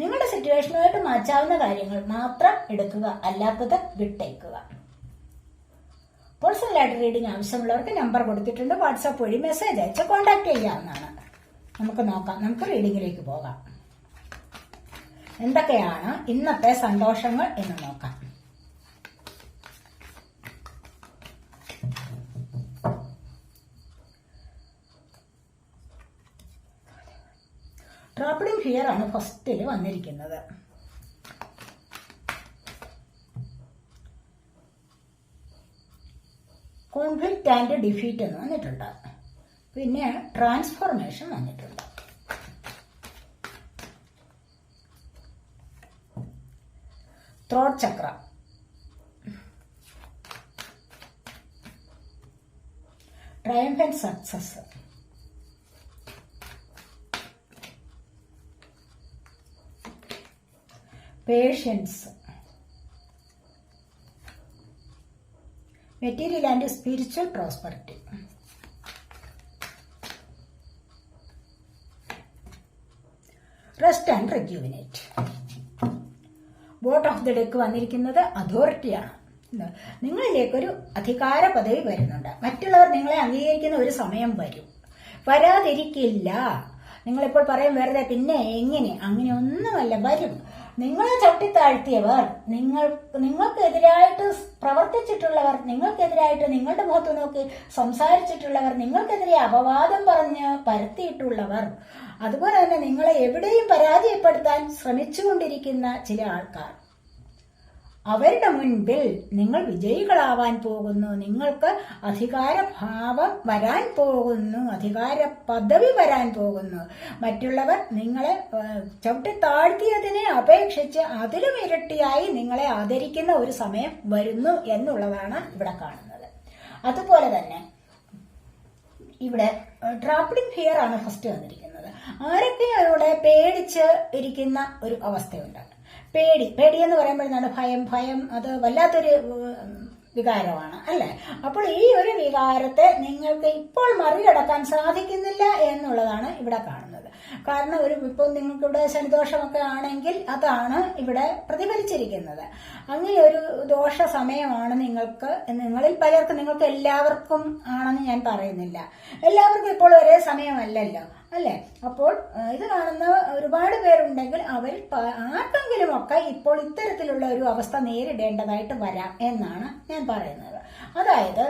നിങ്ങളുടെ സിറ്റുവേഷനുമായിട്ട് മാറ്റാവുന്ന കാര്യങ്ങൾ മാത്രം എടുക്കുക അല്ലാത്തത് വിട്ടേക്കുക. പേഴ്സണൽ പേഴ്സണലായിട്ട് റീഡിംഗ് ആവശ്യമുള്ളവർക്ക് നമ്പർ കൊടുത്തിട്ടുണ്ട്. വാട്സാപ്പ് വഴി മെസ്സേജ് അയച്ച് കോൺടാക്ട് ചെയ്യാവുന്നതാണ്. നമുക്ക് നോക്കാം. നമുക്ക് റീഡിങ്ങിലേക്ക് പോകാം. എന്തൊക്കെയാണ് ഇന്നത്തെ സന്തോഷങ്ങൾ എന്ന് നോക്കാം. ഫിയർ ആണ് ഫസ്റ്റിൽ വന്നിരിക്കുന്നത്. കോൺഫ്ലിക്റ്റ് ആൻഡ് ഡിഫീറ്റ് എന്ന് വന്നിട്ടുണ്ട്. പിന്നെ ട്രാൻസ്ഫോർമേഷൻ വന്നിട്ടുണ്ട്. Throat chakra and success patience material and spiritual prosperity rest and rejuvenate bottom of the deck വന്നിരിക്കുന്നത് അതോറിറ്റിയാണ് നിങ്ങളിലേക്കൊരു അധികാര പദവി വരുന്നുണ്ട്. മറ്റുള്ളവർ നിങ്ങളെ അംഗീകരിക്കുന്ന ഒരു സമയം വരും. വരാതിരിക്കില്ല. നിങ്ങളിപ്പോൾ പറയും വെറുതെ പിന്നെ എങ്ങനെ? അങ്ങനെ ഒന്നുമല്ല. വരും. നിങ്ങളെ ചവിട്ടിത്താഴ്ത്തിയവർ നിങ്ങൾ നിങ്ങൾക്കെതിരായിട്ട് പ്രവർത്തിച്ചിട്ടുള്ളവർ നിങ്ങൾക്കെതിരായിട്ട് നിങ്ങളുടെ മുഖത്ത് നോക്കി സംസാരിച്ചിട്ടുള്ളവർ നിങ്ങൾക്കെതിരെ അപവാദം പറഞ്ഞ് പരത്തിയിട്ടുള്ളവർ. അതുപോലെ തന്നെ നിങ്ങളെ എവിടെയും പരാജയപ്പെടുത്താൻ ശ്രമിച്ചുകൊണ്ടിരിക്കുന്ന ചില ആൾക്കാർ. അവരുടെ മുൻപിൽ നിങ്ങൾ വിജയികളാവാൻ പോകുന്നു. നിങ്ങൾക്ക് അധികാരഭാവം വരാൻ പോകുന്നു. അധികാര പദവി വരാൻ പോകുന്നു. മറ്റുള്ളവർ നിങ്ങളെ ചവിട്ടി താഴ്ത്തിയതിനെ അപേക്ഷിച്ച് അതിലും ഇരട്ടിയായി നിങ്ങളെ ആദരിക്കുന്ന ഒരു സമയം വരുന്നു എന്നുള്ളതാണ് ഇവിടെ കാണുന്നത്. അതുപോലെ തന്നെ ഇവിടെ ട്രാപ്ലിംഗ് ഫിയർ ആണ് ഫസ്റ്റ് വന്നിരിക്കുന്നത്. ആരൊക്കെ ഇവിടെ പേടിച്ച് ഇരിക്കുന്ന ഒരു അവസ്ഥയുണ്ട്? പേടി. പേടി എന്ന് പറയുമ്പോഴാണ് ഭയം. ഭയം അത് വല്ലാത്തൊരു വികാരമാണ് അല്ലേ? അപ്പോൾ ഈ ഒരു വികാരത്തെ നിങ്ങൾക്ക് ഇപ്പോൾ മറികടക്കാൻ സാധിക്കുന്നില്ല എന്നുള്ളതാണ് ഇവിടെ കാണുന്നത്. കാരണം ഒരു ഇപ്പോൾ നിങ്ങൾക്ക് ഇവിടെ ശനിദോഷമൊക്കെ ആണെങ്കിൽ അതാണ് ഇവിടെ പ്രതിഫലിച്ചിരിക്കുന്നത്. അങ്ങനെ ഒരു ദോഷ സമയമാണ് നിങ്ങൾക്ക് നിങ്ങളിൽ പലർക്കും നിങ്ങൾക്ക് എല്ലാവർക്കും ആണെന്ന് ഞാൻ പറയുന്നില്ല. എല്ലാവർക്കും ഇപ്പോൾ ഒരേ സമയമല്ലല്ലോ. അല്ലേ? അപ്പോൾ ഇത് കാണുന്ന ഒരുപാട് പേരുണ്ടെങ്കിൽ അവർ ആർക്കെങ്കിലും ഒക്കെ ഇപ്പോൾ ഇത്തരത്തിലുള്ള ഒരു അവസ്ഥ നേരിടേണ്ടതായിട്ട് വരാം എന്നാണ് ഞാൻ പറയുന്നത്. അതായത്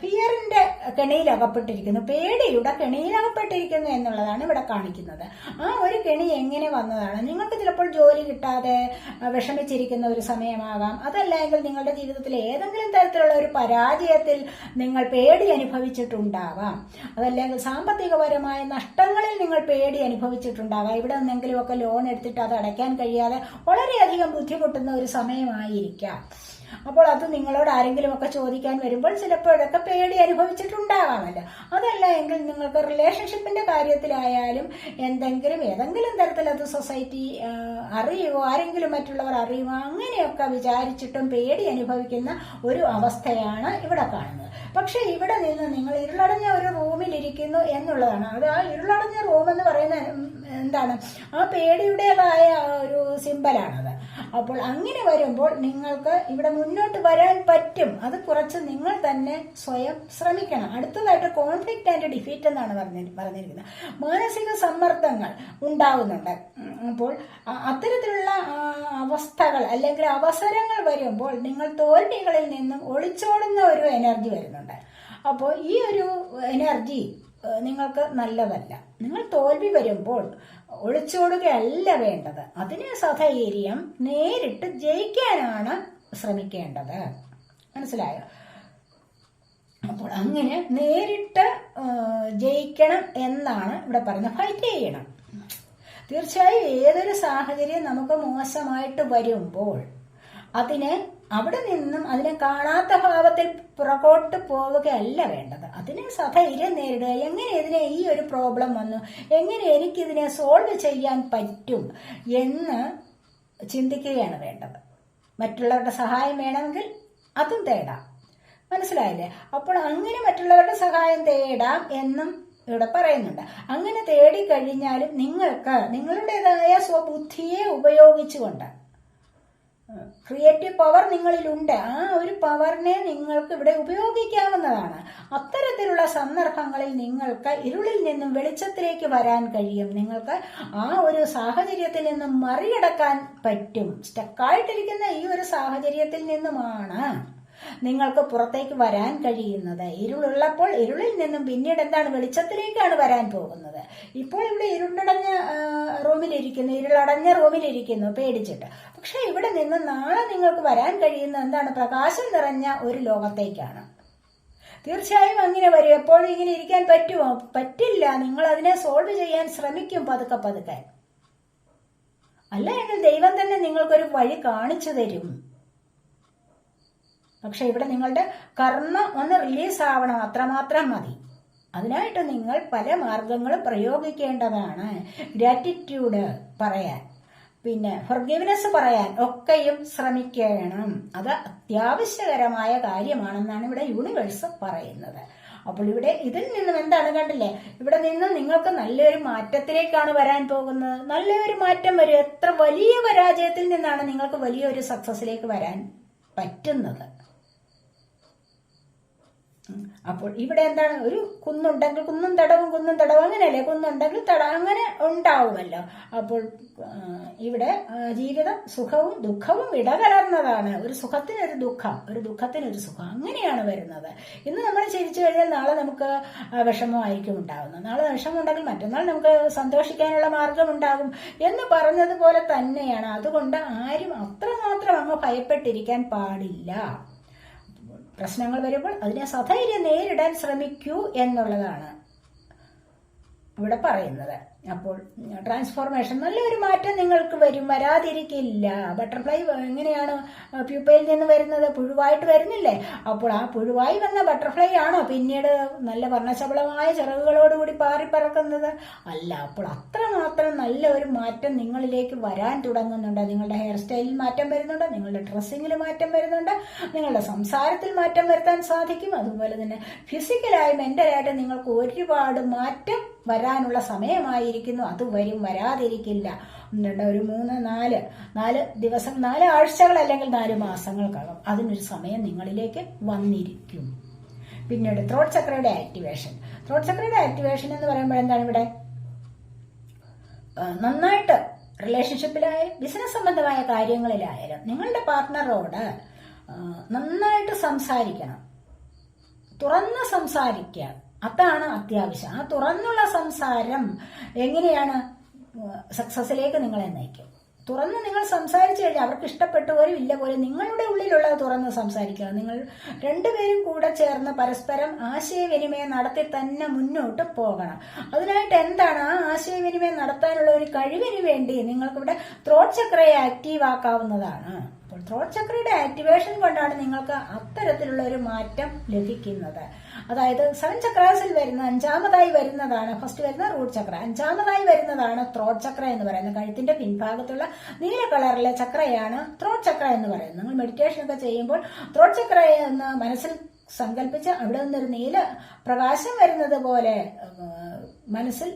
ഫിയറിന്റെ കെണിയിൽ അകപ്പെട്ടിരിക്കുന്നു പേടിയുടെ കെണിയിൽ അകപ്പെട്ടിരിക്കുന്നു എന്നുള്ളതാണ് ഇവിടെ കാണിക്കുന്നത്. ആ ഒരു കെണി എങ്ങനെ വന്നതാണ്? നിങ്ങൾക്ക് ചിലപ്പോൾ ജോലി കിട്ടാതെ വിഷമിച്ചിരിക്കുന്ന ഒരു സമയമാകാം അതല്ലെങ്കിൽ നിങ്ങളുടെ ജീവിതത്തിൽ ഏതെങ്കിലും തരത്തിലുള്ള ഒരു പരാജയത്തിൽ നിങ്ങൾ പേടി അനുഭവിച്ചിട്ടുണ്ടാവാം. അതല്ലെങ്കിൽ സാമ്പത്തികപരമായ നഷ്ടങ്ങളിൽ നിങ്ങൾ പേടി അനുഭവിച്ചിട്ടുണ്ടാകാം ഇവിടെ നിന്നെങ്കിലുമൊക്കെ ലോൺ എടുത്തിട്ട് അത് അടയ്ക്കാൻ കഴിയാതെ വളരെയധികം ബുദ്ധിമുട്ടുന്ന ഒരു സമയമായിരിക്കാം. അപ്പോൾ അത് നിങ്ങളോട് ആരെങ്കിലും ഒക്കെ ചോദിക്കാൻ വരുമ്പോൾ ചിലപ്പോഴൊക്കെ പേടി അനുഭവിച്ചിട്ടുണ്ടാകാമല്ലോ അതല്ല എങ്കിൽ നിങ്ങൾക്ക് റിലേഷൻഷിപ്പിന്റെ കാര്യത്തിലായാലും എന്തെങ്കിലും ഏതെങ്കിലും തരത്തിൽ അത് സൊസൈറ്റി അറിയുമോ ആരെങ്കിലും മറ്റുള്ളവർ അറിയുമോ അങ്ങനെയൊക്കെ വിചാരിച്ചിട്ടും പേടി അനുഭവിക്കുന്ന ഒരു അവസ്ഥയാണ് ഇവിടെ കാണുന്നത്. പക്ഷെ ഇവിടെ നിന്ന് നിങ്ങൾ ഇരുളടഞ്ഞ ഒരു റൂമിൽ ഇരിക്കുന്നു എന്നുള്ളതാണ്. അത് ആ ഇരുളടഞ്ഞ റൂം എന്ന് പറയുന്ന എന്താണ്? ആ പേടിയുടേതായ ഒരു സിമ്പലാണത് അപ്പോൾ അങ്ങനെ വരുമ്പോൾ നിങ്ങൾക്ക് ഇവിടെ മുന്നോട്ട് വരാൻ പറ്റും. അത് കുറച്ച് നിങ്ങൾ തന്നെ സ്വയം ശ്രമിക്കണം. അടുത്തതായിട്ട് കോൺഫ്ലിക്റ്റ് ആൻഡ് ഡിഫീറ്റ് എന്നാണ് പറഞ്ഞ പറഞ്ഞിരിക്കുന്നത്. മാനസിക സമ്മർദ്ദങ്ങൾ ഉണ്ടാവുന്നുണ്ട്. അപ്പോൾ അത്തരത്തിലുള്ള അവസ്ഥകൾ അല്ലെങ്കിൽ അവസരങ്ങൾ വരുമ്പോൾ നിങ്ങൾ തോൽവികളിൽ നിന്നും ഒളിച്ചോടുന്ന ഒരു എനർജി വരുന്നുണ്ട്. അപ്പോൾ ഈ ഒരു എനർജി നിങ്ങൾക്ക് നല്ലതല്ല. നിങ്ങൾ തോൽവി വരുമ്പോൾ ഒളിച്ചോടുകയല്ല വേണ്ടത്. അതിന് സധൈര്യം നേരിട്ട് ജയിക്കാനാണ് ശ്രമിക്കേണ്ടത്. മനസ്സിലായോ? അപ്പോൾ അങ്ങനെ നേരിട്ട് ജയിക്കണം എന്നാണ് ഇവിടെ പറയുന്നത്. ഫൈറ്റ് ചെയ്യണം. തീർച്ചയായും ഏതൊരു സാഹചര്യം നമുക്ക് മോശമായിട്ട് വരുമ്പോൾ അതിനെ അവിടെ നിന്നും അതിനെ കാണാത്ത ഭാവത്തിൽ പുറകോട്ട് പോവുകയല്ല വേണ്ടത്. അതിനെ സധൈര്യം നേരിടുക. എങ്ങനെ ഇതിനെ ഈ ഒരു പ്രോബ്ലം വന്നു? എങ്ങനെ എനിക്കിതിനെ സോൾവ് ചെയ്യാൻ പറ്റും എന്ന് ചിന്തിക്കുകയാണ് വേണ്ടത്. മറ്റുള്ളവരുടെ സഹായം വേണമെങ്കിൽ അതും തേടാം. മനസ്സിലായില്ലേ? അപ്പോൾ അങ്ങനെ മറ്റുള്ളവരുടെ സഹായം തേടാം എന്നും ഇവിടെ പറയുന്നുണ്ട്. അങ്ങനെ തേടിക്കഴിഞ്ഞാലും നിങ്ങൾക്ക് നിങ്ങളുടേതായ സ്വബുദ്ധിയെ ഉപയോഗിച്ചുകൊണ്ട് ക്രിയേറ്റീവ് പവർ നിങ്ങളിലുണ്ട്. ആ ഒരു പവറിനെ നിങ്ങൾക്ക് ഇവിടെ ഉപയോഗിക്കാവുന്നതാണ്. അത്തരത്തിലുള്ള സന്ദർഭങ്ങളിൽ നിങ്ങൾക്ക് ഇരുളിൽ നിന്നും വെളിച്ചത്തിലേക്ക് വരാൻ കഴിയും. നിങ്ങൾക്ക് ആ ഒരു സാഹചര്യത്തിൽ നിന്നും മറികടക്കാൻ പറ്റും. സ്റ്റക്കായിട്ടിരിക്കുന്ന ഈ ഒരു സാഹചര്യത്തിൽ നിന്നുമാണ് നിങ്ങൾക്ക് പുറത്തേക്ക് വരാൻ കഴിയുന്നത്. ഇരുളുള്ളപ്പോൾ ഇരുളിൽ നിന്നും പിന്നീട് എന്താണ് വെളിച്ചത്തിലേക്കാണ് വരാൻ പോകുന്നത്. ഇപ്പോൾ ഇവിടെ ഇരുണ്ടടഞ്ഞ റൂമിലിരിക്കുന്നു. ഇരുളടഞ്ഞ റൂമിലിരിക്കുന്നു. പേടിച്ചിട്ട്. പക്ഷെ ഇവിടെ നിന്ന് നാളെ നിങ്ങൾക്ക് വരാൻ കഴിയുന്ന എന്താണ് പ്രകാശം നിറഞ്ഞ ഒരു ലോകത്തേക്കാണ്. തീർച്ചയായും അങ്ങനെ വരും. എപ്പോഴും ഇങ്ങനെ ഇരിക്കാൻ പറ്റുമോ? പറ്റില്ല. നിങ്ങൾ അതിനെ സോൾവ് ചെയ്യാൻ ശ്രമിക്കും പതുക്കെ പതുക്കെ. അല്ല എങ്കിൽ ദൈവം തന്നെ നിങ്ങൾക്കൊരു വഴി കാണിച്ചു തരും. പക്ഷെ ഇവിടെ നിങ്ങളുടെ കർമ്മ ഒന്ന് റിലീസ് ആവണം. അത്രമാത്രം മതി. അതിനായിട്ട് നിങ്ങൾ പല മാർഗങ്ങളും പ്രയോഗിക്കേണ്ടതാണ്. ഗ്രാറ്റിറ്റ്യൂഡ് പറയാൻ. പിന്നെ ഫർഗിവ്നെസ് പറയാൻ ഒക്കെയും ശ്രമിക്കണം. അത് അത്യാവശ്യകരമായ കാര്യമാണെന്നാണ് ഇവിടെ യൂണിവേഴ്സ് പറയുന്നത്. അപ്പോൾ ഇവിടെ ഇതിൽ നിന്നും എന്താണ് കണ്ടില്ലേ? ഇവിടെ നിന്ന് നിങ്ങൾക്ക് നല്ലൊരു മാറ്റത്തിലേക്കാണ് വരാൻ പോകുന്നത്. നല്ലൊരു മാറ്റം വരും. എത്ര വലിയ പരാജയത്തിൽ നിന്നാണ് നിങ്ങൾക്ക് വലിയൊരു സക്സസിലേക്ക് വരാൻ പറ്റുന്നത്. അപ്പോൾ ഇവിടെ എന്താണ്? ഒരു കുന്നുണ്ടെങ്കിൽ കുന്നും തടവും കുന്നും തടവും അങ്ങനെയല്ലേ? കുന്നുണ്ടെങ്കിൽ തട അങ്ങനെ ഉണ്ടാവുമല്ലോ. അപ്പോൾ ഇവിടെ ജീവിതം സുഖവും ദുഃഖവും ഇടകലർന്നതാണ്. ഒരു സുഖത്തിനൊരു ദുഃഖം ഒരു ദുഃഖത്തിനൊരു സുഖം. അങ്ങനെയാണ് വരുന്നത്. ഇന്ന് നമ്മൾ ചിരിച്ചു കഴിഞ്ഞാൽ നാളെ നമുക്ക് വിഷമമായിരിക്കും ഉണ്ടാകുന്നത് നാളെ വിഷമമുണ്ടെങ്കിൽ മറ്റന്നാൾ നമുക്ക് സന്തോഷിക്കാനുള്ള മാർഗം ഉണ്ടാകും എന്ന് പറഞ്ഞതുപോലെ തന്നെയാണ്. അതുകൊണ്ട് ആരും അത്രമാത്രം അങ്ങ് ഭയപ്പെട്ടിരിക്കാൻ പാടില്ല. പ്രശ്നങ്ങൾ വരുമ്പോൾ അതിനെ സധൈര്യം നേരിടാൻ ശ്രമിക്കൂ എന്നുള്ളതാണ് ഇവിടെ പറയുന്നത്. അപ്പോൾ ട്രാൻസ്ഫോർമേഷൻ നല്ലൊരു മാറ്റം നിങ്ങൾക്ക് വരും വരാതിരിക്കില്ല. ബട്ടർഫ്ലൈ എങ്ങനെയാണ് പ്യൂപ്പയിൽ നിന്ന് വരുന്നത്? പുഴുവായിട്ട് വരുന്നില്ലേ? അപ്പോൾ ആ പുഴുവായി വന്ന ബട്ടർഫ്ലൈ ആണോ പിന്നീട് നല്ല വർണശബളമായ ചിറകുകളോടുകൂടി പാറിപ്പറക്കുന്നത് അല്ല അപ്പോൾ അത്രമാത്രം നല്ല ഒരു മാറ്റം നിങ്ങളിലേക്ക് വരാൻ തുടങ്ങുന്നുണ്ട്. നിങ്ങളുടെ ഹെയർ സ്റ്റൈലിൽ മാറ്റം വരുന്നുണ്ട് നിങ്ങളുടെ ഡ്രസ്സിങ്ങിൽ മാറ്റം വരുന്നുണ്ട് നിങ്ങളുടെ സംസാരത്തിൽ മാറ്റം വരുത്താൻ സാധിക്കും. അതുപോലെ തന്നെ ഫിസിക്കലായി മെന്റലായിട്ട് നിങ്ങൾക്ക് ഒരുപാട് മാറ്റം വരാനുള്ള സമയമായിരിക്കുന്നു. അത് വരും വരാതിരിക്കില്ല. ഒരു മൂന്ന് നാല്. നാല് ദിവസം നാല് ആഴ്ചകൾ അല്ലെങ്കിൽ നാല് മാസങ്ങൾക്കകം അതിനൊരു സമയം നിങ്ങളിലേക്ക് വന്നിരിക്കും. പിന്നീട് ത്രോട്ട് ചക്രയുടെ ആക്ടിവേഷൻ ത്രോട്ട് ചക്രയുടെ ആക്ടിവേഷൻ എന്ന് പറയുമ്പോൾ എന്താണ് ഇവിടെ? നന്നായിട്ട് റിലേഷൻഷിപ്പിലായാലും ബിസിനസ് സംബന്ധമായ കാര്യങ്ങളിലായാലും നിങ്ങളുടെ പാർട്ട്ണറോട് നന്നായിട്ട് സംസാരിക്കണം. തുറന്ന് സംസാരിക്കുക. അതാണ് അത്യാവശ്യം. ആ തുറന്നുള്ള സംസാരം എങ്ങനെയാണ് സക്സസിലേക്ക് നിങ്ങളെ നയിക്കും? തുറന്ന് നിങ്ങൾ സംസാരിച്ചു കഴിഞ്ഞാൽ അവർക്ക് ഇഷ്ടപ്പെട്ട പോലും ഇല്ല പോലും നിങ്ങളുടെ ഉള്ളിലുള്ളത് തുറന്ന് സംസാരിക്കുക. നിങ്ങൾ രണ്ടുപേരും കൂടെ ചേർന്ന് പരസ്പരം ആശയവിനിമയം നടത്തി തന്നെ മുന്നോട്ട് പോകണം. അതിനായിട്ട് എന്താണ് ആ ആശയവിനിമയം നടത്താനുള്ള ഒരു കഴിവിന് വേണ്ടി നിങ്ങൾക്കിവിടെ ത്രോട്ട് ചക്രയെ ആക്റ്റീവ് ആക്കാവുന്നതാണ്. അപ്പോൾ ത്രോട്ട് ചക്രയുടെ ആക്ടിവേഷൻ കൊണ്ടാണ് നിങ്ങൾക്ക് അത്തരത്തിലുള്ള ഒരു മാറ്റം ലഭിക്കുന്നത്. അതായത് സെവൻ ചക്രാസിൽ വരുന്ന അഞ്ചാമതായി വരുന്നതാണ് ഫസ്റ്റ് വരുന്ന റൂട്ട് ചക്ര അഞ്ചാമതായി വരുന്നതാണ് ത്രോട്ട് ചക്ര എന്ന് പറയുന്നത്. കഴുത്തിന്റെ പിൻഭാഗത്തുള്ള നീല കളറിലെ ചക്രയാണ് ത്രോട്ട് ചക്ര എന്ന് പറയുന്നത്. നിങ്ങൾ മെഡിറ്റേഷൻ ഒക്കെ ചെയ്യുമ്പോൾ ത്രോട്ട് ചക്ര എന്ന് മനസ്സിൽ സങ്കല്പിച്ച് അവിടെ നിന്നൊരു നീല പ്രകാശം വരുന്നത് പോലെ മനസ്സിൽ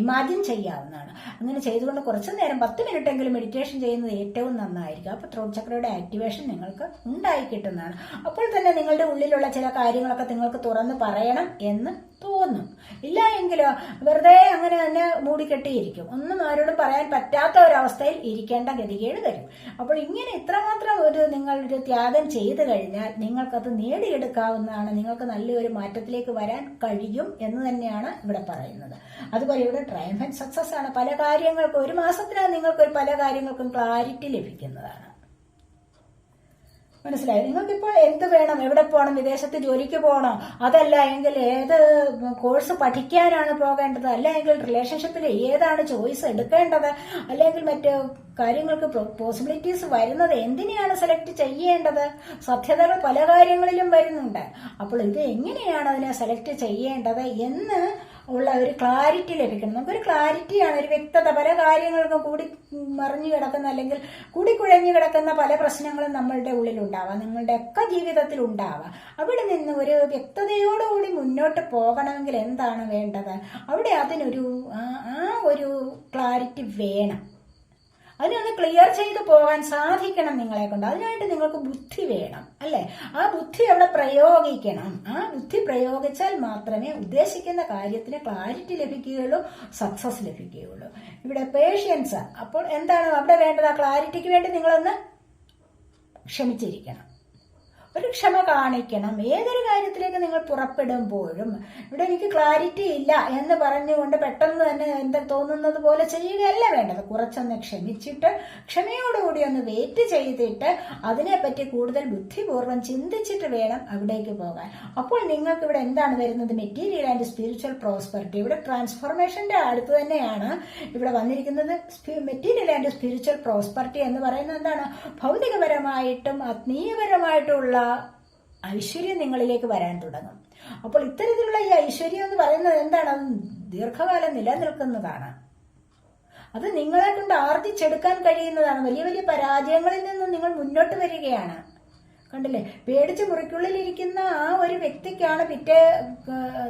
ഇമാജിൻ ചെയ്യാവുന്നതാണ്. അങ്ങനെ ചെയ്തുകൊണ്ട് കുറച്ച് നേരം പത്ത് മിനിറ്റ് എങ്കിലും മെഡിറ്റേഷൻ ചെയ്യുന്നത് ഏറ്റവും നന്നായിരിക്കും. അപ്പോൾ ത്രോട്ട് ചക്രയുടെ ആക്ടിവേഷൻ നിങ്ങൾക്ക് ഉണ്ടായി കിട്ടുന്നതാണ്. അപ്പോൾ തന്നെ നിങ്ങളുടെ ഉള്ളിലുള്ള ചില കാര്യങ്ങളൊക്കെ നിങ്ങൾക്ക് തുറന്ന് പറയണം എന്ന് തോന്നും. ഇല്ല എങ്കിലോ വെറുതെ അങ്ങനെ തന്നെ മൂടിക്കെട്ടിയിരിക്കും ഒന്നും ആരോടും പറയാൻ പറ്റാത്ത ഒരവസ്ഥയിൽ ഇരിക്കേണ്ട ഗതികേട് വരും. അപ്പോൾ ഇങ്ങനെ ഇത്രമാത്രം ഒരു നിങ്ങളൊരു ത്യാഗം ചെയ്തു കഴിഞ്ഞാൽ നിങ്ങൾക്കത് നേടിയെടുക്കാവുന്നതാണ്. നിങ്ങൾക്ക് നല്ലൊരു മാറ്റത്തിലേക്ക് വരാൻ കഴിയും എന്ന് തന്നെയാണ് ഇവിടെ പറയുന്നത്. അതുപോലെ ഇവിടെ ട്രയംഫൻ സക്സസ് ആണ്. പല കാര്യങ്ങൾക്കും ഒരു മാസത്തിനകം നിങ്ങൾക്ക് ഒരു പല കാര്യങ്ങൾക്കും ക്ലാരിറ്റി ലഭിക്കുന്നതാണ്. മനസ്സിലായി? നിങ്ങൾക്കിപ്പോൾ എന്ത് വേണം? എവിടെ പോകണം? വിദേശത്ത് ജോലിക്ക് പോകണോ? അതല്ല എങ്കിൽ ഏത് കോഴ്സ് പഠിക്കാനാണ് പോകേണ്ടത്? അല്ല എങ്കിൽ റിലേഷൻഷിപ്പിൽ ഏതാണ് ചോയ്സ് എടുക്കേണ്ടത്? അല്ലെങ്കിൽ മറ്റ് കാര്യങ്ങൾക്ക് പോസിബിലിറ്റീസ് വരുന്നത് എന്തിനെയാണ് സെലക്ട് ചെയ്യേണ്ടത്? സത്യതകൾ പല കാര്യങ്ങളിലും വരുന്നുണ്ട്. അപ്പോൾ ഇത് എങ്ങനെയാണ് അതിനെ സെലക്ട് ചെയ്യേണ്ടത് എന്ന് ഉള്ള ഒരു ക്ലാരിറ്റി ലഭിക്കണം. നമുക്കൊരു ക്ലാരിറ്റിയാണ് ഒരു വ്യക്തത. പല കാര്യങ്ങൾക്കും കൂടി മറിഞ്ഞു കിടക്കുന്ന അല്ലെങ്കിൽ കൂടി കുഴഞ്ഞു കിടക്കുന്ന പല പ്രശ്നങ്ങളും നമ്മളുടെ ഉള്ളിൽ ഉണ്ടാവാം നിങ്ങളുടെ ഒക്കെ ജീവിതത്തിൽ ഉണ്ടാവാം അവിടെ നിന്ന് ഒരു വ്യക്തതയോടുകൂടി മുന്നോട്ട് പോകണമെങ്കിൽ എന്താണ് വേണ്ടത്? അവിടെ അതിനൊരു ആ ഒരു ക്ലാരിറ്റി വേണം. അതിനൊന്ന് ക്ലിയർ ചെയ്ത് പോകാൻ സാധിക്കണം നിങ്ങളെ കൊണ്ട്. അതിനായിട്ട് നിങ്ങൾക്ക് ബുദ്ധി വേണം അല്ലെ? ആ ബുദ്ധി അവിടെ പ്രയോഗിക്കണം? ആ ബുദ്ധി പ്രയോഗിച്ചാൽ മാത്രമേ ഉദ്ദേശിക്കുന്ന കാര്യത്തിന് ക്ലാരിറ്റി ലഭിക്കുകയുള്ളൂ സക്സസ് ലഭിക്കുകയുള്ളൂ. ഇവിടെ പേഷ്യൻസ് അപ്പോൾ എന്താണ് അവിടെ വേണ്ടത്? ആ ക്ലാരിറ്റിക്ക് വേണ്ടി നിങ്ങളൊന്ന് ക്ഷമിച്ചിരിക്കണം. ഒരു ക്ഷമ കാണിക്കണം. ഏതൊരു കാര്യത്തിലേക്ക് നിങ്ങൾ പുറപ്പെടുമ്പോഴും ഇവിടെ എനിക്ക് ക്ലാരിറ്റി ഇല്ല എന്ന് പറഞ്ഞുകൊണ്ട് പെട്ടെന്ന് തന്നെ എന്താ തോന്നുന്നത് പോലെ ചെയ്യുകയല്ല വേണ്ടത്. കുറച്ചൊന്ന് ക്ഷമിച്ചിട്ട് ക്ഷമയോടുകൂടി ഒന്ന് വെയിറ്റ് ചെയ്തിട്ട് അതിനെപ്പറ്റി കൂടുതൽ ബുദ്ധിപൂർവം ചിന്തിച്ചിട്ട് വേണം അവിടേക്ക് പോകാൻ. അപ്പോൾ നിങ്ങൾക്ക് ഇവിടെ എന്താണ് വരുന്നത്? മെറ്റീരിയൽ ആൻഡ് സ്പിരിച്വൽ പ്രോസ്പെറിറ്റി ഇവിടെ ട്രാൻസ്ഫോർമേഷന്റെ അടുത്ത് തന്നെയാണ് ഇവിടെ വന്നിരിക്കുന്നത്. മെറ്റീരിയൽ ആൻഡ് സ്പിരിച്വൽ പ്രോസ്പെറിറ്റി എന്ന് പറയുന്നത് എന്താണ്? ഭൗതികപരമായിട്ടും ആത്മീയപരമായിട്ടുള്ള ഐശ്വര്യം നിങ്ങളിലേക്ക് വരാൻ തുടങ്ങും. അപ്പോൾ ഇത്തരത്തിലുള്ള ഈ ഐശ്വര്യം എന്ന് പറയുന്നത് എന്താണ്? ദീർഘകാലം നിലനിൽക്കുന്നതാണ്. അത് നിങ്ങളെ കൊണ്ട് ആർജിച്ചെടുക്കാൻ കഴിയുന്നതാണ്. വലിയ വലിയ പരാജയങ്ങളിൽ നിന്ന് നിങ്ങൾ മുന്നോട്ട് വരികയാണ്. കണ്ടില്ലേ? പേടിച്ച് മുറിക്കുള്ളിലിരിക്കുന്ന ആ ഒരു വ്യക്തിക്കാണ് പിറ്റേ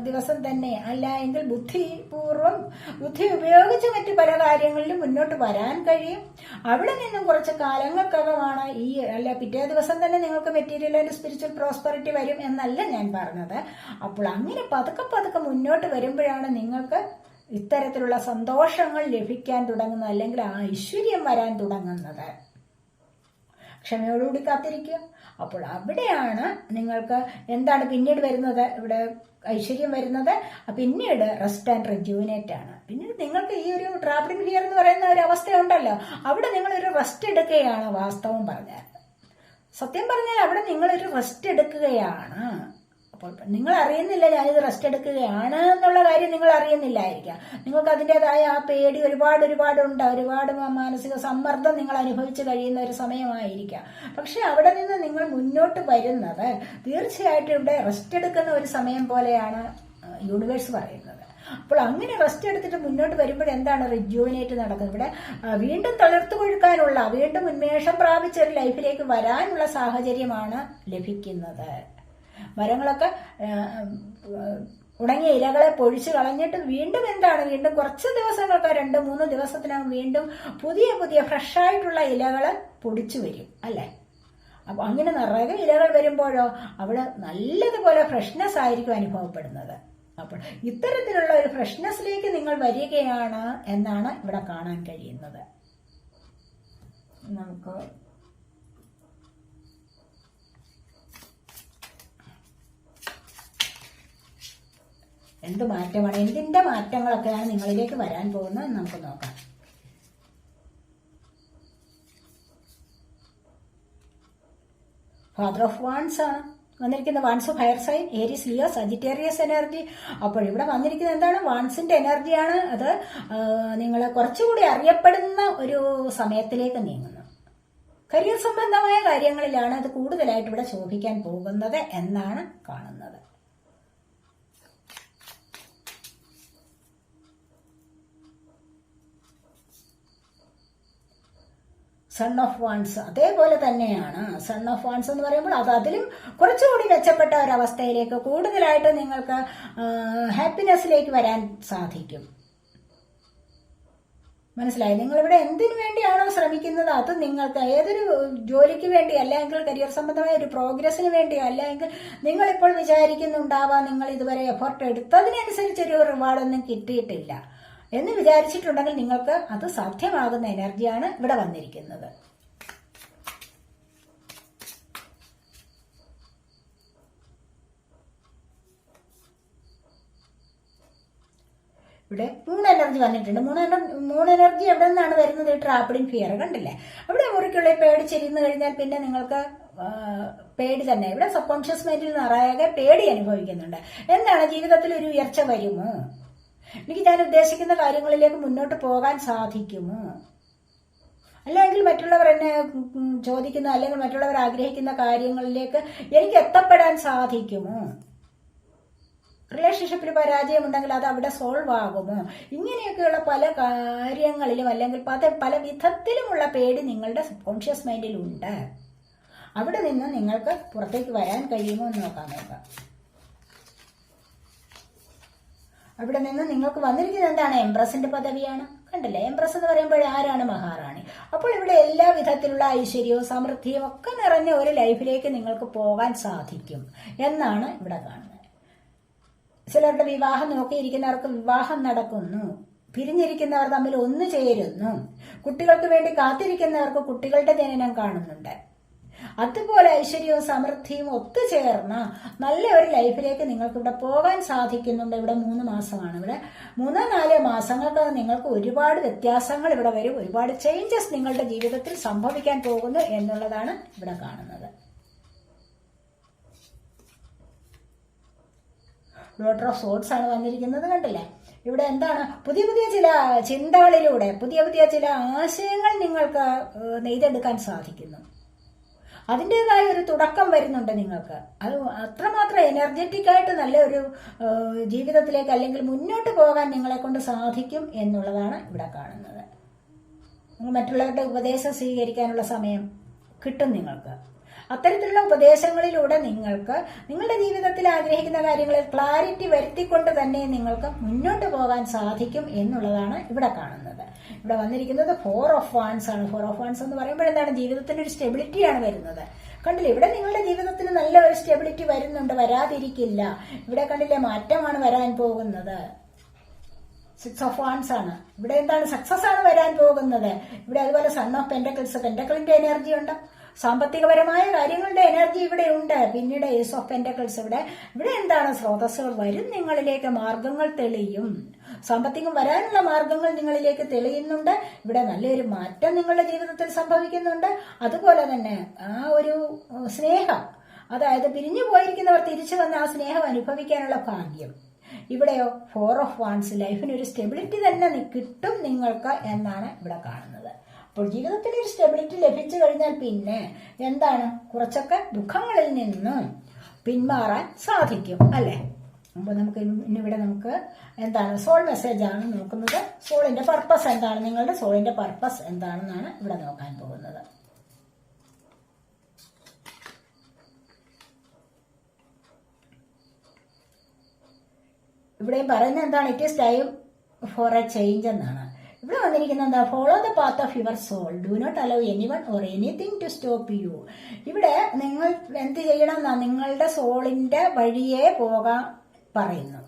ദിവസം തന്നെ അല്ല എങ്കിൽ ബുദ്ധിപൂർവം ബുദ്ധി ഉപയോഗിച്ച് മറ്റ് പല കാര്യങ്ങളിലും മുന്നോട്ട് വരാൻ കഴിയും. അവിടെ നിന്നും കുറച്ച് കാലങ്ങൾക്കകമാണ് ഈ അല്ല പിറ്റേ ദിവസം തന്നെ നിങ്ങൾക്ക് മെറ്റീരിയൽ ആൻഡ് സ്പിരിച്വൽ പ്രോസ്പെറിറ്റി വരും എന്നല്ല ഞാൻ പറഞ്ഞത്. അപ്പോൾ അങ്ങനെ പതുക്കെ പതുക്കെ മുന്നോട്ട് വരുമ്പോഴാണ് നിങ്ങൾക്ക് ഇത്തരത്തിലുള്ള സന്തോഷങ്ങൾ ലഭിക്കാൻ തുടങ്ങുന്നത് അല്ലെങ്കിൽ ആ ഐശ്വര്യം വരാൻ തുടങ്ങുന്നത്. ക്ഷമയോടുകൂടി കാത്തിരിക്കുക. അപ്പോൾ അവിടെയാണ് നിങ്ങൾക്ക് എന്താണ് പിന്നീട് വരുന്നത്? ഇവിടെ ഐശ്വര്യം വരുന്നത്. പിന്നീട് റെസ്റ്റ് ആൻഡ് റെജ്യൂനേറ്റ് ആണ്. പിന്നീട് നിങ്ങൾക്ക് ഈ ഒരു ട്രാവലിംഗ് ഹിയർ എന്ന് പറയുന്ന ഒരു അവസ്ഥയുണ്ടല്ലോ. അവിടെ നിങ്ങൾ ഒരു റെസ്റ്റ് എടുക്കുകയാണ് വാസ്തവം പറഞ്ഞാൽ. സത്യം പറഞ്ഞാൽ അവിടെ നിങ്ങളൊരു റെസ്റ്റ് എടുക്കുകയാണ്. അപ്പോൾ നിങ്ങൾ അറിയുന്നില്ല ഞാനിത് റെസ്റ്റ് എടുക്കുകയാണ് എന്നുള്ള കാര്യം നിങ്ങൾ അറിയുന്നില്ലായിരിക്കാം നിങ്ങൾക്ക് അതിന്റെതായ ആ പേടി ഒരുപാട് ഒരുപാട് ഉണ്ട്. ഒരുപാട് മാനസിക സമ്മർദ്ദം നിങ്ങൾ അനുഭവിച്ചു കഴിയുന്ന ഒരു സമയമായിരിക്കാം. പക്ഷെ അവിടെ നിന്ന് നിങ്ങൾ മുന്നോട്ട് വരുന്നത് തീർച്ചയായിട്ടും ഇവിടെ റെസ്റ്റ് എടുക്കുന്ന ഒരു സമയം പോലെയാണ് യൂണിവേഴ്സ് പറയുന്നത്. അപ്പോൾ അങ്ങനെ റെസ്റ്റ് എടുത്തിട്ട് മുന്നോട്ട് വരുമ്പോൾ എന്താണ് റിജ്യൂവിനേറ്റ് നടക്കുന്നത്? ഇവിടെ വീണ്ടും തളർത്തു കൊഴുക്കാനുള്ള വീണ്ടും ഉന്മേഷം പ്രാപിച്ച ഒരു ലൈഫിലേക്ക് വരാനുള്ള സാഹചര്യമാണ് ലഭിക്കുന്നത്. മരങ്ങളൊക്കെ ഉണങ്ങിയ ഇലകളെ പൊഴിച്ചു കളഞ്ഞിട്ട് വീണ്ടും എന്താണ്? വീണ്ടും കുറച്ച് ദിവസങ്ങൾക്ക് രണ്ട് മൂന്ന് ദിവസത്തിനകം വീണ്ടും പുതിയ പുതിയ ഫ്രഷായിട്ടുള്ള ഇലകൾ പൊടിച്ചു വരും അല്ലേ? അപ്പൊ അങ്ങനെ നിറയെ ഇലകൾ വരുമ്പോഴോ അവിടെ നല്ലതുപോലെ ഫ്രഷ്നെസ് ആയിരിക്കും അനുഭവപ്പെടുന്നത്. അപ്പോൾ ഇത്തരത്തിലുള്ള ഒരു ഫ്രഷ്നെസ്സിലേക്ക് നിങ്ങൾ വരികയാണ് എന്നാണ് ഇവിടെ കാണാൻ കഴിയുന്നത്. നമുക്ക് എന്ത് മാറ്റമാണ്? എന്തിന്റെ മാറ്റങ്ങളൊക്കെയാണ് നിങ്ങളിലേക്ക് വരാൻ പോകുന്നത് നമുക്ക് നോക്കാം. ഫാദർ ഓഫ് വാൺസ് ആണ് വന്നിരിക്കുന്ന wands of fire sign Aries Leo Sagittarius energy അപ്പോൾ ഇവിടെ വന്നിരിക്കുന്നത് എന്താണ്? വാൺസിന്റെ എനർജിയാണ് അത് നിങ്ങൾ കുറച്ചുകൂടി അറിയപ്പെടുന്ന ഒരു സമയത്തിലേക്ക് നീങ്ങുന്നു. കരിയർ സംബന്ധമായ കാര്യങ്ങളിലാണ് അത് കൂടുതലായിട്ട് ഇവിടെ ശോഭിക്കാൻ പോകുന്നത് എന്നാണ് കാണുന്നത്. സൺ ഓഫ് വാൺസ് അതേപോലെ തന്നെയാണ്. സൺ ഓഫ് വാൺസ് എന്ന് പറയുമ്പോൾ അത് അതിലും കുറച്ചുകൂടി മെച്ചപ്പെട്ട ഒരവസ്ഥയിലേക്ക് കൂടുതലായിട്ട് നിങ്ങൾക്ക് ഹാപ്പിനെസ്സിലേക്ക് വരാൻ സാധിക്കും. മനസ്സിലായി? നിങ്ങളിവിടെ എന്തിനു വേണ്ടിയാണോ ശ്രമിക്കുന്നത്? അത് നിങ്ങൾക്ക് ഏതൊരു ജോലിക്ക് വേണ്ടി അല്ലെങ്കിൽ കരിയർ സംബന്ധമായ ഒരു പ്രോഗ്രസിന് വേണ്ടി അല്ലെങ്കിൽ നിങ്ങളിപ്പോൾ വിചാരിക്കുന്നുണ്ടാവാം നിങ്ങൾ ഇതുവരെ എഫർട്ട് എടുത്തതിനനുസരിച്ചൊരു റിവാർഡൊന്നും കിട്ടിയിട്ടില്ല. എന്ന് വിചാരിച്ചിട്ടുണ്ടെങ്കിൽ നിങ്ങൾക്ക് അത് സാധ്യമാകുന്ന എനർജിയാണ് ഇവിടെ വന്നിരിക്കുന്നത്. ഇവിടെ മൂന്ന് എനർജി വന്നിട്ടുണ്ട്. മൂന്ന് എനർജി മൂന്ന് എനർജി എവിടെ നിന്നാണ് വരുന്നത്? ട്രാപ്പിളിംഗ് ഫിയർ കണ്ടില്ലേ? അവിടെ മുറിക്കുള്ളിൽ പേടിച്ചിരുന്ന് കഴിഞ്ഞാൽ പിന്നെ നിങ്ങൾക്ക് പേടി തന്നെ. ഇവിടെ സബ് കോൺഷ്യസ് മൈൻഡിൽ നിറയെ പേടി അനുഭവിക്കുന്നുണ്ട്. എന്താണ് ജീവിതത്തിൽ ഒരു ഉയർച്ച വരുമോ? എനിക്ക് ഞാൻ ഉദ്ദേശിക്കുന്ന കാര്യങ്ങളിലേക്ക് മുന്നോട്ട് പോകാൻ സാധിക്കുമോ? അല്ലെങ്കിൽ മറ്റുള്ളവർ എന്നെ ചോദിക്കുന്ന അല്ലെങ്കിൽ മറ്റുള്ളവർ ആഗ്രഹിക്കുന്ന കാര്യങ്ങളിലേക്ക് എനിക്ക് എത്തപ്പെടാൻ സാധിക്കുമോ? റിലേഷൻഷിപ്പിൽ പരാജയമുണ്ടെങ്കിൽ അത് അവിടെ സോൾവ് ആകുമോ? ഇങ്ങനെയൊക്കെയുള്ള പല കാര്യങ്ങളിലും അല്ലെങ്കിൽ പല പല വിധത്തിലുമുള്ള പേടി നിങ്ങളുടെ സബ്കോൺഷ്യസ് മൈൻഡിലുണ്ട്. അവിടെ നിന്ന് നിങ്ങൾക്ക് പുറത്തേക്ക് വരാൻ കഴിയുമോ എന്ന് നോക്കാൻ നോക്കാം. അവിടെ നിന്ന് നിങ്ങൾക്ക് വന്നിരിക്കുന്നത് എന്താണ്? എംപ്രസിന്റെ പദവിയാണ്. കണ്ടില്ലേ? എംപ്രസ് എന്ന് പറയുമ്പോൾ ആരാണ്? മഹാറാണി. അപ്പോൾ ഇവിടെ എല്ലാ വിധത്തിലുള്ള ഐശ്വര്യവും സമൃദ്ധിയും ഒക്കെ നിറഞ്ഞ ഒരു ലൈഫിലേക്ക് നിങ്ങൾക്ക് പോകാൻ സാധിക്കും എന്നാണ് ഇവിടെ കാണുന്നത്. ചിലരുടെ വിവാഹം നോക്കിയിരിക്കുന്നവർക്ക് വിവാഹം നടക്കുന്നു. പിരിഞ്ഞിരിക്കുന്നവർ തമ്മിൽ ഒന്നു ചേരുന്നു. കുട്ടികൾക്ക് വേണ്ടി കാത്തിരിക്കുന്നവർക്ക് കുട്ടികളുടെ ജനനം കാണുന്നുണ്ട്. അതുപോലെ ഐശ്വര്യവും സമൃദ്ധിയും ഒത്തുചേർന്ന നല്ല ഒരു ലൈഫിലേക്ക് നിങ്ങൾക്ക് ഇവിടെ പോകാൻ സാധിക്കുന്നുണ്ട്. ഇവിടെ മൂന്ന് മാസമാണ്. ഇവിടെ മൂന്ന് നാല് മാസങ്ങൾക്ക് നിങ്ങൾക്ക് ഒരുപാട് വ്യത്യാസങ്ങൾ ഇവിടെ വരും. ഒരുപാട് ചേഞ്ചസ് നിങ്ങളുടെ ജീവിതത്തിൽ സംഭവിക്കാൻ പോകുന്നു എന്നുള്ളതാണ് ഇവിടെ കാണുന്നത്. ലോട്ടർ ഓഫ് സോട്സ് ആണ് വന്നിരിക്കുന്നത് കണ്ടില്ലേ? ഇവിടെ എന്താണ്? പുതിയ പുതിയ ചില ചിന്തകളിലൂടെ പുതിയ പുതിയ ചില ആശയങ്ങൾ നിങ്ങൾക്ക് നെയ്തെടുക്കാൻ സാധിക്കുന്നു. അതിന്റെതായ ഒരു തുടക്കം വരുന്നുണ്ട് നിങ്ങൾക്ക്. അത് അത്രമാത്രം എനർജറ്റിക് ആയിട്ട് നല്ല ഒരു ജീവിതത്തിലേക്ക് അല്ലെങ്കിൽ മുന്നോട്ട് പോകാൻ നിങ്ങളെ കൊണ്ട് സാധിക്കും എന്നുള്ളതാണ് ഇവിടെ കാണുന്നത്. നിങ്ങൾ മറ്റുള്ളവരുടെ ഉപദേശം സ്വീകരിക്കാനുള്ള സമയം കിട്ടും നിങ്ങൾക്ക്. അത്തരത്തിലുള്ള ഉപദേശങ്ങളിലൂടെ നിങ്ങൾക്ക് നിങ്ങളുടെ ജീവിതത്തിൽ ആഗ്രഹിക്കുന്ന കാര്യങ്ങളിൽ ക്ലാരിറ്റി വരുത്തിക്കൊണ്ട് തന്നെ നിങ്ങൾക്ക് മുന്നോട്ട് പോകാൻ സാധിക്കും എന്നുള്ളതാണ് ഇവിടെ കാണുന്നത്. ഇവിടെ വന്നിരിക്കുന്നത് ഫോർ ഓഫ് വാൻസ് ആണ്. ഫോർ ഓഫ് വാൻസ് എന്ന് പറയുമ്പോൾ എന്താണ്? ജീവിതത്തിന്റെ ഒരു സ്റ്റെബിലിറ്റിയാണ് വരുന്നത്. കണ്ടില്ലേ? ഇവിടെ നിങ്ങളുടെ ജീവിതത്തിൽ നല്ല ഒരു സ്റ്റെബിലിറ്റി വരുന്നുണ്ട്. വരാതിരിക്കില്ല. ഇവിടെ കണ്ടില്ലേ? മാറ്റമാണ് വരാൻ പോകുന്നത്. സിക്സ് ഓഫ് വാൻസ് ആണ്. ഇവിടെ എന്താണ്? സക്സസ് ആണ് വരാൻ പോകുന്നത്. ഇവിടെ അതുപോലെ സൺ ഓഫ് പെൻഡക്കിൾസ് പെൻഡക്കിളിന്റെ എനർജി ഉണ്ട്. സാമ്പത്തികപരമായ കാര്യങ്ങളുടെ എനർജി ഇവിടെ ഉണ്ട്. പിന്നീട് ഏസ് ഓഫ് പെൻഡക്കിൾസ് ഇവിടെ ഇവിടെ എന്താണ്? സ്രോതസ്സുകൾ വരും. നിങ്ങളിലേക്ക് മാർഗങ്ങൾ തെളിയും. സാമ്പത്തികം വരാനുള്ള മാർഗങ്ങൾ നിങ്ങളിലേക്ക് തെളിയുന്നുണ്ട്. ഇവിടെ നല്ലൊരു മാറ്റം നിങ്ങളുടെ ജീവിതത്തിൽ സംഭവിക്കുന്നുണ്ട്. അതുപോലെ തന്നെ ആ ഒരു സ്നേഹം. അതായത് പിരിഞ്ഞു പോയിരിക്കുന്നവർ തിരിച്ചു വന്ന് ആ സ്നേഹം അനുഭവിക്കാനുള്ള ഭാഗ്യം. ഇവിടെയോ ഫോർ ഓഫ് വാൺസ് ലൈഫിന് ഒരു സ്റ്റെബിലിറ്റി തന്നെ കിട്ടും നിങ്ങൾക്ക് എന്നാണ് ഇവിടെ കാണുന്നത്. അപ്പോൾ ജീവിതത്തിൽ ഒരു സ്റ്റെബിലിറ്റി ലഭിച്ചു കഴിഞ്ഞാൽ പിന്നെ എന്താണ്? കുറച്ചൊക്കെ ദുഃഖങ്ങളിൽ നിന്നും പിന്മാറാൻ സാധിക്കും അല്ലേ? അപ്പോൾ നമുക്ക് ഇനി ഇനി ഇവിടെ നമുക്ക് എന്താണ് സോൾ മെസ്സേജ് ആണ് നോക്കുന്നത്. സോളിന്റെ പർപ്പസ് എന്താണ്? നിങ്ങളുടെ സോളിന്റെ പർപ്പസ് എന്താണെന്നാണ് ഇവിടെ നോക്കാൻ പോകുന്നത്. ഇവിടെയും പറയുന്നത് എന്താണ്? It is time for a change എന്നാണ്. ഇവിടെ വന്നിരിക്കുന്നത് എന്താ? Follow the path of your soul do not allow anyone or anything to stop you ഇവിടെ നിങ്ങൾ എന്ത് ചെയ്യണം നിങ്ങളുടെ സോളിന്റെ വഴിയെ പോകാൻ പറയുന്നു.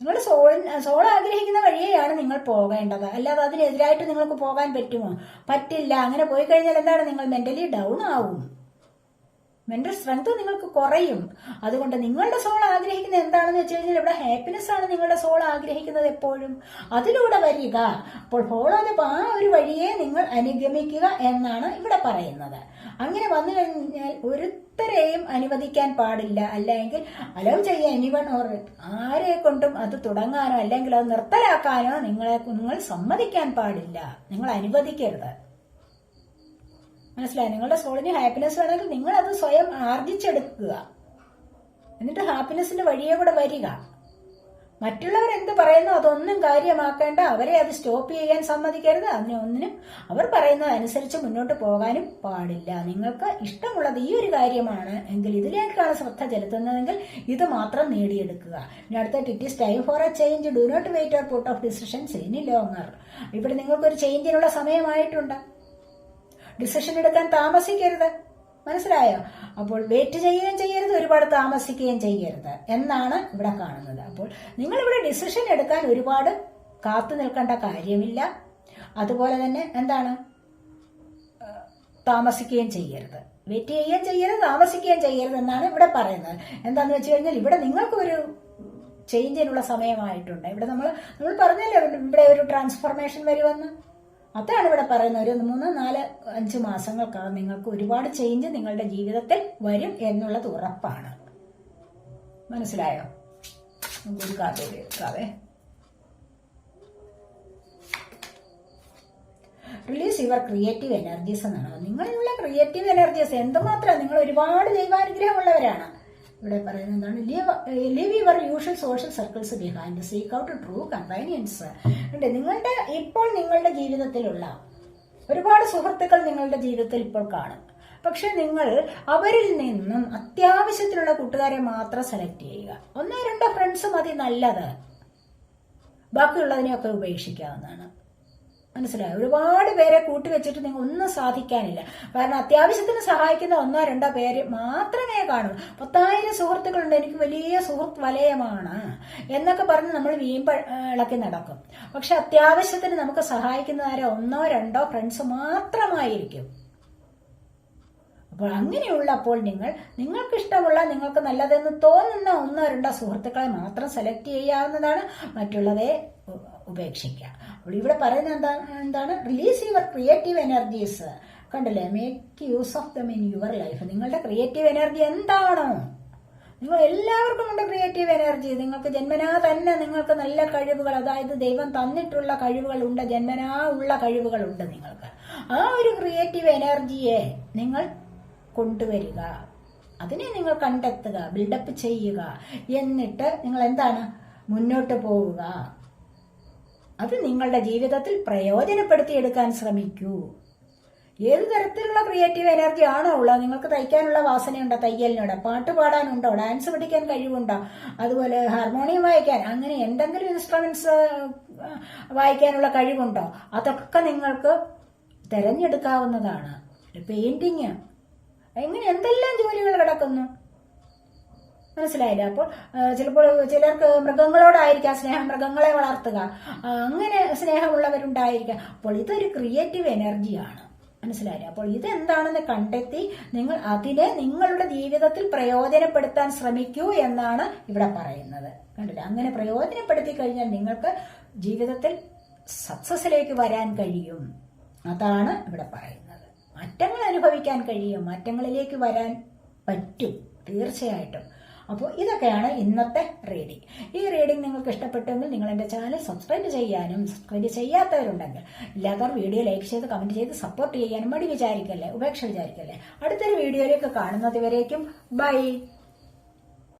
നിങ്ങൾ സോൾ സോൾ ആഗ്രഹിക്കുന്ന വഴിയെയാണ് നിങ്ങൾ പോകേണ്ടത്. അല്ലാതെ അതിനെതിരായിട്ട് നിങ്ങൾക്ക് പോകാൻ പറ്റുമോ? പറ്റില്ല. അങ്ങനെ പോയി കഴിഞ്ഞാൽ എന്താണ് നിങ്ങൾ മെന്റലി ഡൗൺ ആവും. മെന്റൽ സ്ട്രെങ്ത് നിങ്ങൾക്ക് കുറയും. അതുകൊണ്ട് നിങ്ങളുടെ സോൾ ആഗ്രഹിക്കുന്നത് എന്താണെന്ന് വെച്ച് കഴിഞ്ഞാൽ ഇവിടെ ഹാപ്പിനെസ് ആണ് നിങ്ങളുടെ സോൾ ആഗ്രഹിക്കുന്നത് എപ്പോഴും. അതിലൂടെ വരിക. അപ്പോൾ ഫോളോ ദ ആ ഒരു വഴിയെ നിങ്ങൾ അനുഗമിക്കുക എന്നാണ് ഇവിടെ പറയുന്നത്. അങ്ങനെ വന്നു കഴിഞ്ഞാൽ ഒരുത്തരെയും അനുവദിക്കാൻ പാടില്ല. അല്ലെങ്കിൽ അലവ് ചെയ്യാൻ എനിവൺ ഓർ ആരെ കൊണ്ടും അത് തുടങ്ങാനോ അല്ലെങ്കിൽ അത് നിർത്തലാക്കാനോ നിങ്ങളെ നിങ്ങൾ സമ്മതിക്കാൻ പാടില്ല. നിങ്ങൾ അനുവദിക്കരുത്. മനസ്സിലായി? നിങ്ങളുടെ സോളിന് ഹാപ്പിനെസ് വേണമെങ്കിൽ നിങ്ങൾ അത് സ്വയം ആർജിച്ചെടുക്കുക. എന്നിട്ട് ഹാപ്പിനെസിന്റെ വഴിയെ കൂടെ വരിക. മറ്റുള്ളവർ എന്ത് പറയുന്നു അതൊന്നും കാര്യമാക്കേണ്ട. അവരെ അത് സ്റ്റോപ്പ് ചെയ്യാൻ സമ്മതിക്കരുത്. അതിനെ ഒന്നിനും അവർ പറയുന്നത് അനുസരിച്ച് മുന്നോട്ട് പോകാനും പാടില്ല. നിങ്ങൾക്ക് ഇഷ്ടമുള്ളത് ഈ ഒരു കാര്യമാണ് എങ്കിൽ ഇതിലേക്കാണ് ശ്രദ്ധ ചെലുത്തുന്നതെങ്കിൽ ഇത് മാത്രം നേടിയെടുക്കുക. ഇനി അടുത്ത it is time for a change. Do not wait or put off decisions ഇനി ലോങ്ങർ ഇവിടെ നിങ്ങൾക്കൊരു ചേഞ്ചിനുള്ള സമയമായിട്ടുണ്ട്. ഡിസിഷൻ എടുക്കാൻ താമസിക്കരുത്. മനസ്സിലായോ? അപ്പോൾ വെയിറ്റ് ചെയ്യുകയും ചെയ്യരുത് ഒരുപാട് താമസിക്കുകയും ചെയ്യരുത് എന്നാണ് ഇവിടെ കാണുന്നത്. അപ്പോൾ നിങ്ങൾ ഇവിടെ ഡിസിഷൻ എടുക്കാൻ ഒരുപാട് കാത്തു നിൽക്കേണ്ട കാര്യമില്ല. അതുപോലെ തന്നെ എന്താണ്? താമസിക്കുകയും ചെയ്യരുത്. വെയിറ്റ് ചെയ്യുകയും ചെയ്യരുത് താമസിക്കുകയും ചെയ്യരുത് എന്നാണ് ഇവിടെ പറയുന്നത്. എന്താന്ന് വെച്ച് കഴിഞ്ഞാൽ ഇവിടെ നിങ്ങൾക്ക് ഒരു ചേഞ്ചിനുള്ള സമയമായിട്ടുണ്ട്. ഇവിടെ നമ്മൾ നമ്മൾ പറഞ്ഞല്ലോ ഇവിടെ ഒരു ട്രാൻസ്ഫോർമേഷൻ വരുമെന്ന് അതാണ് ഇവിടെ പറയുന്നത്. ഒരു മൂന്ന് നാല് അഞ്ച് മാസങ്ങൾക്കകം നിങ്ങൾക്ക് ഒരുപാട് ചേഞ്ച് നിങ്ങളുടെ ജീവിതത്തിൽ വരും എന്നുള്ളത് ഉറപ്പാണ്. മനസ്സിലായോ? ഒരു കാർഡ് എടുക്കാവേ. റിലീസ് യുവർ ക്രിയേറ്റീവ് എനർജീസ് എന്നാണ്. നിങ്ങളിലുള്ള ക്രിയേറ്റീവ് എനർജീസ് എന്തുമാത്രം നിങ്ങൾ ഒരുപാട് ദൈവാനുഗ്രഹമുള്ളവരാണ്. ഇവിടെ പറയുന്നത് എന്താണ്? Live your usual social circles behind seek out true companions ഉണ്ട് നിങ്ങളുടെ ഇപ്പോൾ നിങ്ങളുടെ ജീവിതത്തിലുള്ള ഒരുപാട് സുഹൃത്തുക്കൾ നിങ്ങളുടെ ജീവിതത്തിൽ ഇപ്പോൾ കാണും. പക്ഷെ നിങ്ങൾ അവരിൽ നിന്നും അത്യാവശ്യത്തിലുള്ള കൂട്ടുകാരെ മാത്രം സെലക്ട് ചെയ്യുക. ഒന്നോ രണ്ടോ ഫ്രണ്ട്സ് മതി നല്ലത്. ബാക്കിയുള്ളതിനെയൊക്കെ ഉപേക്ഷിക്കാവുന്നതാണ്. മനസ്സിലായോ? ഒരുപാട് പേരെ കൂട്ടിവെച്ചിട്ട് നിങ്ങൾ ഒന്നും സാധിക്കാനില്ല. കാരണം അത്യാവശ്യത്തിന് സഹായിക്കുന്ന ഒന്നോ രണ്ടോ പേര് മാത്രമേ കാണൂ. പത്തായിരം സുഹൃത്തുക്കളുണ്ട്. എനിക്ക് വലിയ സുഹൃത്ത് വലയമാണ് എന്നൊക്കെ പറഞ്ഞ് നമ്മൾ വീമ്പ ഇളക്കി നടക്കും. പക്ഷെ അത്യാവശ്യത്തിന് നമുക്ക് സഹായിക്കുന്നവരെ ഒന്നോ രണ്ടോ ഫ്രണ്ട്സ് മാത്രമായിരിക്കും. അപ്പോൾ അങ്ങനെയുള്ളപ്പോൾ നിങ്ങൾ നിങ്ങൾക്ക് ഇഷ്ടമുള്ള നിങ്ങൾക്ക് നല്ലതെന്ന് തോന്നുന്ന ഒന്നോ രണ്ടോ സുഹൃത്തുക്കളെ മാത്രം സെലക്ട് ചെയ്യാവുന്നതാണ് മറ്റുള്ളവയെ ഉപേക്ഷിക്കുക. അപ്പോൾ ഇവിടെ പറയുന്നത് എന്താ എന്താണ്? റിലീസ് യുവർ ക്രിയേറ്റീവ് എനർജീസ് കണ്ടല്ലേ? Make use of them in your life നിങ്ങളുടെ ക്രിയേറ്റീവ് എനർജി എന്താണോ? നിങ്ങൾ എല്ലാവർക്കും ഉണ്ട് ക്രിയേറ്റീവ് എനർജി നിങ്ങൾക്ക് ജന്മനാ തന്നെ നിങ്ങൾക്ക് നല്ല കഴിവുകൾ അതായത് ദൈവം തന്നിട്ടുള്ള കഴിവുകളുണ്ട് ജന്മനാ ഉള്ള കഴിവുകളുണ്ട് നിങ്ങൾക്ക്. ആ ഒരു ക്രിയേറ്റീവ് എനർജിയെ നിങ്ങൾ കൊണ്ടുവരിക. അതിനെ നിങ്ങൾ കണ്ടെത്തുക ബിൽഡപ്പ് ചെയ്യുക. എന്നിട്ട് നിങ്ങൾ എന്താണ്? മുന്നോട്ട് പോവുക. അത് നിങ്ങളുടെ ജീവിതത്തിൽ പ്രയോജനപ്പെടുത്തിയെടുക്കാൻ ശ്രമിക്കൂ. ഏത് തരത്തിലുള്ള ക്രിയേറ്റീവ് എനർജി ആണോ ഉള്ളത്? നിങ്ങൾക്ക് തയ്ക്കാനുള്ള വാസനയുണ്ടോ? തയ്യലിനോട് പാട്ട് പാടാനുണ്ടോ? ഡാൻസ് പഠിക്കാൻ കഴിവുണ്ടോ? അതുപോലെ ഹാർമോണിയം വായിക്കാൻ അങ്ങനെ എന്തെങ്കിലും ഇൻസ്ട്രുമെന്റ്സ് വായിക്കാനുള്ള കഴിവുണ്ടോ? അതൊക്കെ നിങ്ങൾക്ക് തിരഞ്ഞെടുക്കാവുന്നതാണ്. പെയിന്റിങ് എങ്ങനെ എന്തെല്ലാം ജോലികൾ കിടക്കുന്നു? മനസ്സിലായില്ല? അപ്പോൾ ചിലപ്പോൾ ചിലർക്ക് മൃഗങ്ങളോടായിരിക്കാം സ്നേഹം മൃഗങ്ങളെ വളർത്തുക. അങ്ങനെ സ്നേഹമുള്ളവരുണ്ടായിരിക്കാം. അപ്പോൾ ഇതൊരു ക്രിയേറ്റീവ് എനർജിയാണ് മനസ്സിലായില്ലേ? അപ്പോൾ ഇതെന്താണെന്ന് കണ്ടെത്തി നിങ്ങൾ അതിനെ നിങ്ങളുടെ ജീവിതത്തിൽ പ്രയോജനപ്പെടുത്താൻ ശ്രമിക്കൂ എന്നാണ് ഇവിടെ പറയുന്നത്. കണ്ടില്ല? അങ്ങനെ പ്രയോജനപ്പെടുത്തി കഴിഞ്ഞാൽ നിങ്ങൾക്ക് ജീവിതത്തിൽ സക്സസിലേക്ക് വരാൻ കഴിയും. അതാണ് ഇവിടെ പറയുന്നത്. മാറ്റങ്ങൾ അനുഭവിക്കാൻ കഴിയും. മാറ്റങ്ങളിലേക്ക് വരാൻ പറ്റും. തീർച്ചയായിട്ടും. അപ്പോൾ ഇതൊക്കെയാണ് ഇന്നത്തെ റീഡിംഗ് ഈ റീഡിംഗ് നിങ്ങൾക്ക് ഇഷ്ടപ്പെട്ടെങ്കിൽ നിങ്ങൾ എന്റെ ചാനൽ സബ്സ്ക്രൈബ് ചെയ്യാനും സബ്സ്ക്രൈബ് ചെയ്യാത്തവരുണ്ടെങ്കിൽ ഇല്ലാത്തവർ വീഡിയോ ലൈക്ക് ചെയ്ത് കമന്റ് ചെയ്ത് സപ്പോർട്ട് ചെയ്യാനും മടി വിചാരിക്കല്ലേ? ഉപേക്ഷ വിചാരിക്കല്ലേ? അടുത്തൊരു വീഡിയോയിലേക്ക് കാണുന്നതുവരേക്കും ബൈ